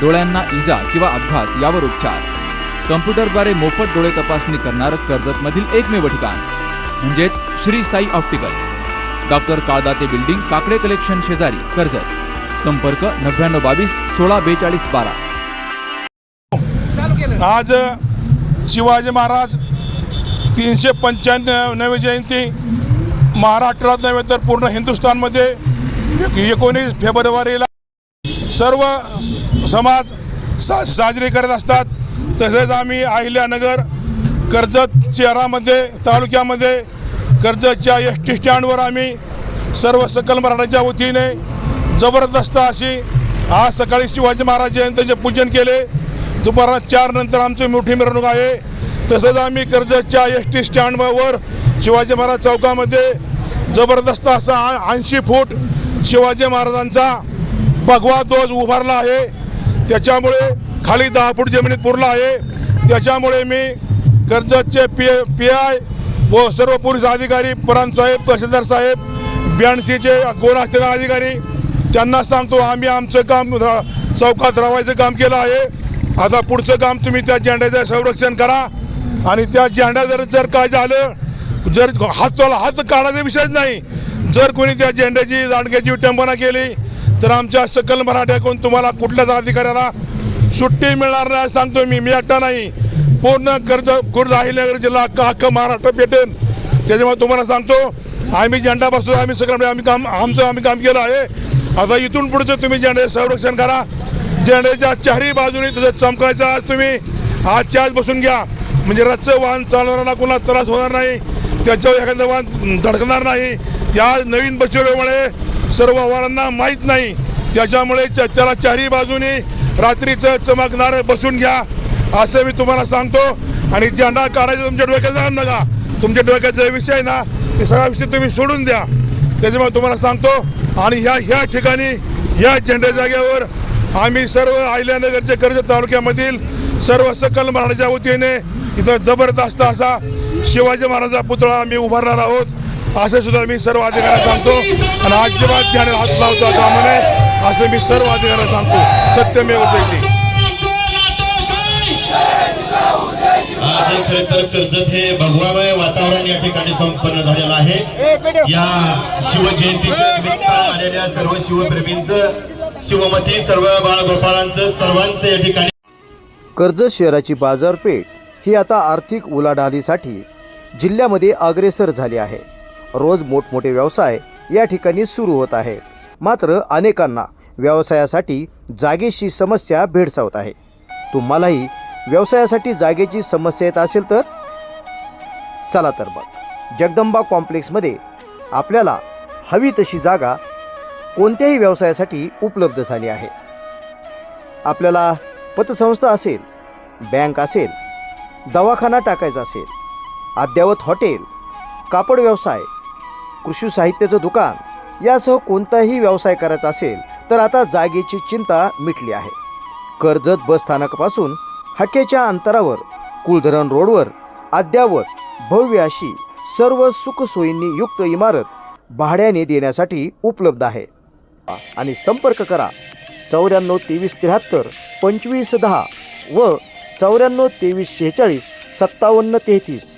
डोळ्यांना इजा किंवा अपघात यावर उपचार. कम्प्युटरद्वारे मोफत डोळे तपासणी करणारं कर्जतमधील एकमेव ठिकाण म्हणजेच Shri Sai opticals. Doctor Kaldate building Kakade collection शेजारी कर्जत. संपर्क नव्याण्णव बावीस सोळा बेचाळीस बारा. आज शिवाजी महाराज तीनशे पंच्याण्णव जयंती महाराष्ट्रात नव्हे तर पूर्ण हिंदुस्थानमध्ये एक- एकोणीस फेब्रुवारीला सर्व समाज सा साजरी करत असतात. तसेच आम्ही अहिल्यानगर कर्जत शहरामध्ये तालुक्यामध्ये कर्जतच्या एस टी स्टँडवर आम्ही सर्व सकल मराठाच्या वतीने जबरदस्त अशी आज सकाळी शिवाजी महाराज जयंतीचे पूजन केले. दुपारा चार नंतर आमची मोठी मिरवणूक आहे. तसंच आम्ही कर्जतच्या एस टी स्टँडवर शिवाजी महाराज चौकामध्ये जबरदस्त असा ऐंशी फूट शिवाजी महाराजांचा भगवा ध्वज उभारला आहे. त्याच्यामुळे खाली दहा फूट जमिनीत पुरला आहे. त्याच्यामुळे मी कर्जतचे पी पी आय व सर्व पोलीस अधिकारी साहेब तहसीलदार साहेब ब्याणसीचे कोण असतील अधिकारी त्यांना सांगतो आम्ही आमचं काम रा- चौकात रावायचं काम केलं आहे. आता पुढचं काम तुम्ही त्या झेंड्याचं संरक्षण करा. आणि त्या झेंड्या जर जर काय झालं जर हात हात काढायचा विषयच नाही. जर कोणी त्या झेंड्याची दांडग्याची विटंबना केली तर आमच्या सकल मराठ्याकडून तुम्हाला कुठल्याच अधिकाऱ्याला सुट्टी मिळणार नाही सांगतो मी. मी एकटा नाही. पूर्ण कर्ज खुर्द अहिल्यानगर जिल्हा अख्खा अख्खा महाराष्ट्र पेटेल त्याच्यामुळे तुम्हाला सांगतो आम्ही झेंडा बसतो आम्ही सगळं आम्ही काम आमचं आम्ही काम केलं आहे. आता इथून पुढचं तुम्ही झेंडे संरक्षण करा. झेंड्याच्या चारही बाजूने तुझं चमकायचं आज तुम्ही आजच्या आज बसून घ्या. म्हणजे रथचं वाहन चालवणारा कुणा त्रास होणार नाही. त्याच्यावर एखादं वाहन धडकणार नाही. या नवीन बसवल्यामुळे सर्व आव्हानांना माहीत नाही. त्याच्यामुळे त्याला चारही बाजूनी रात्रीचं चमकणारं बसून घ्या असं मी तुम्हाला सांगतो. आणि झेंडा काढायचं तुमच्या डोक्यात जाणार नका. तुमच्या डोक्याचा विषय ना ते सगळा विषय तुम्ही सोडून द्या. त्याच्यामुळे तुम्हाला सांगतो आणि ह्या ह्या ठिकाणी ह्या झेंड्या जागेवर आम्ही सर्व अहिल्यानगरचे कर्जत तालुक्यामधील सर्व सकल महाराजाच्या वतीने इथं जबरदस्त असा शिवाजी महाराजा पुतळा आम्ही उभारणार आहोत. असं सुद्धा मी सर्व अधिकाऱ्यांना सांगतो. आणि अजिबात ज्याने हात लावता कामा नये असं मी सर्व अधिकाऱ्यांना सांगतो. सत्यमेव जयते. आज खरे तर कर्जत हे भगवामय वातावरण या ठिकाणी संपन्न झालेलं आहे. या शिवजयंतीच्या निमित्त आलेल्या सर्व शिवप्रेमींचं शिवमती सर्व बाळगोपाळांचं सर्वांचं या ठिकाणी कर्जत शहराची बाजारपेठ ही आता आर्थिक उलाढालीसाठी जिल्ह्यामध्ये अग्रेसर झाली आहे. रोज मोठमोठे व्यवसाय या ठिकाणी सुरू होत आहेत मात्र अनेकांना व्यवसायासाठी जागेची समस्या भेडसावत आहे. तुम्हालाही व्यवसायासाठी जागेची समस्या येत असेल तर? चला तर मग. जगदंबा कॉम्प्लेक्समध्ये आपल्याला हवी तशी जागा कोणत्याही व्यवसायासाठी उपलब्ध झाली आहे. आपल्याला पतसंस्था असेल बँक असेल दवाखाना टाकायचा असेल अद्ययावत हॉटेल कापड व्यवसाय कृषी साहित्याचं दुकान यासह कोणताही व्यवसाय करायचा असेल तर आता जागेची चिंता मिटली आहे. कर्जत बस स्थानकापासून हकेच्या अंतरावर कुलधरण रोडवर अद्ययावत भव्य अशी सर्व सुखसोयींनी युक्त इमारत भाड्याने देण्यासाठी उपलब्ध आहे. आणि संपर्क करा चौऱ्याण्णव तेवीस त्र्याहत्तर पंचवीस दहा व चौऱ्याण्णव तेवीस शेहेचाळीस सत्तावन्न तेहतीस.